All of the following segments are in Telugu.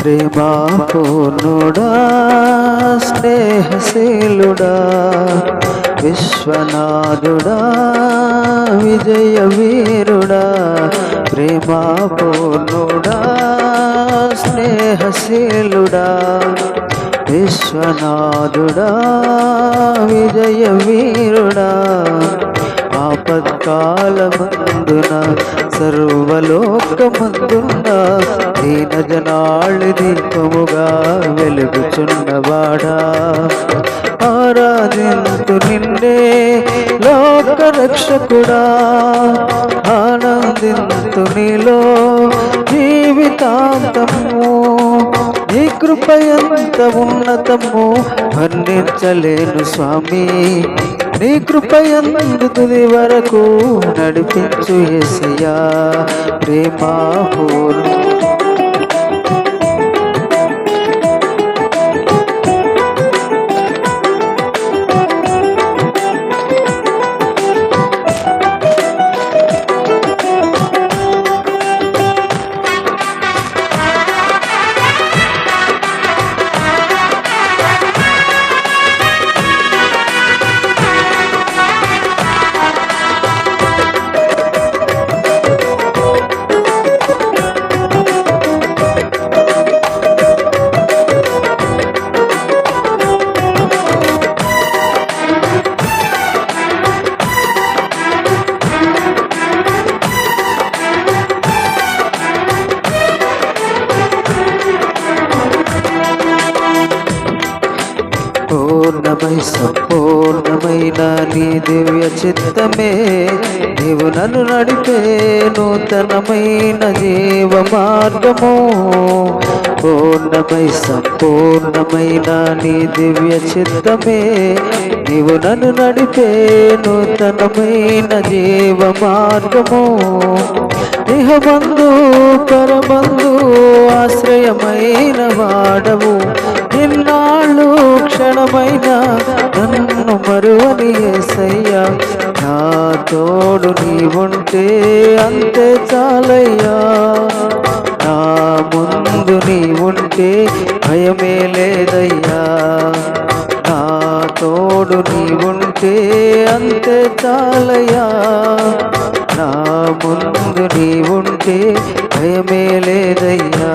ప్రేమా పూర్ణుడా స్నేహశీలుడా విశ్వనాథుడా విజయ వీరుడా ప్రేమా పూర్ణుడా స్నేహశీలుడా విశ్వనాథుడా విజయ వీరుడా ఆపత్కాలమందున సర్వలోకమందున దీన జనాళి దీపముగా వెలుగుచున్నవాడా ఆరాధింతు నిన్నే లోక రక్షకుడా ఆనందింతు నీలో జీవితాంతము. నీ కృప ఎంత ఉన్నతము వర్ణించలేను స్వామి. నీ కృప తుది వరకు నడిపించు ఎసయా ప్రేమాపూర్ణ సంపూర్ణమైన నీ దివ్య చిత్తమే. నీవు నన్ను నడిపే నూతనమైన జీవ మార్గము పూర్ణమై సంపూర్ణమైన నీ దివ్య చిత్తమే. నీవు నన్ను నడిపే నూతనమైన జీవ మార్గము ఇహబంధు పరబంధు ఆశ్రయమైన వాడవు. ఇన్నాళ్ళు క్షణమైనా నన్ను మరువని ఏసయ్యా. నా తోడు నీ ఉంటే అంతే చాలయ్యా. నా ముందు నీ ఉంటే భయమే లేదయ్యా. నా తోడు నీ ఉంటే అంతే చాలయ్యా. నా ముందు నీ ఉంటే భయమే లేదయ్యా.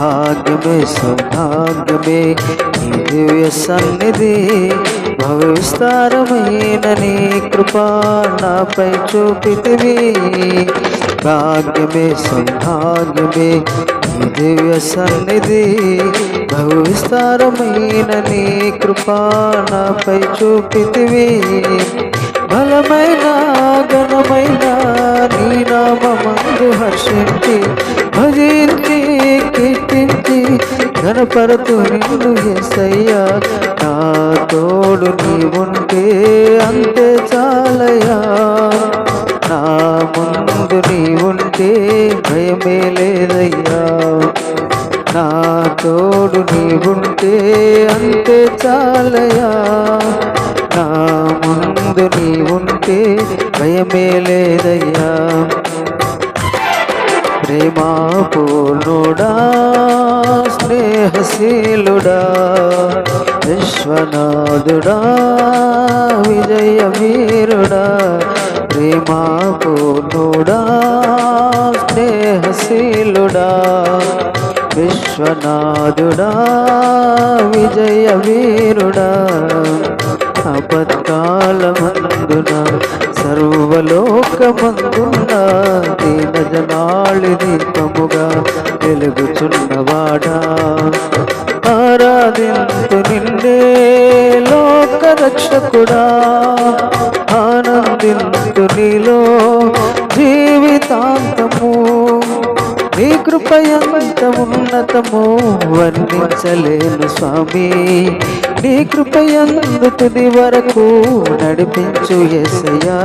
భాగ్యమే సౌభాగ్యమే నీ దివ్య సన్నిధి భవ విస్తారమైన నీ కృపా నాపై చూపితివి భాగ్యమే సౌభాగ్యమే నీ దివ్య సన్నిధి భవ విస్తారమైన నీ కృపా నాపై చూపితివి బలమైన ఘనమైన నీ నామందు హర్షించి పడుతూ నిన్ను ఎసయ్యా నా తోడు నీ ఉంటే అంతే చాలయ్యా. నా ముందు నీ ఉంటే భయమే లేదయ్యా. నా తోడు నీ ఉంటే అంతే చాలయ్యా. నా ముందు నీ ఉంటే భయమే లేదయ్యా. ప్రేమా పూర్ణుడా స్నేహశీలుడా విశ్వనాథుడా విజయ వీరుడా ప్రేమాపూర్ణుడా స్నేహశీలుడా విశ్వనాథుడా విజయ వీరుడా అపత్కాలమందున సర్వలోకమందున దీన జనాళి దీపముగా వెలుగుచున్నవాడా రక్షకుడా ఆనందింతు నీలో జీవితాంతము. నీ కృపయంత ఉన్నతము వర్ణించలేను స్వామి. నీ కృపయందు తుది వరకు నడిపించు ఎసయా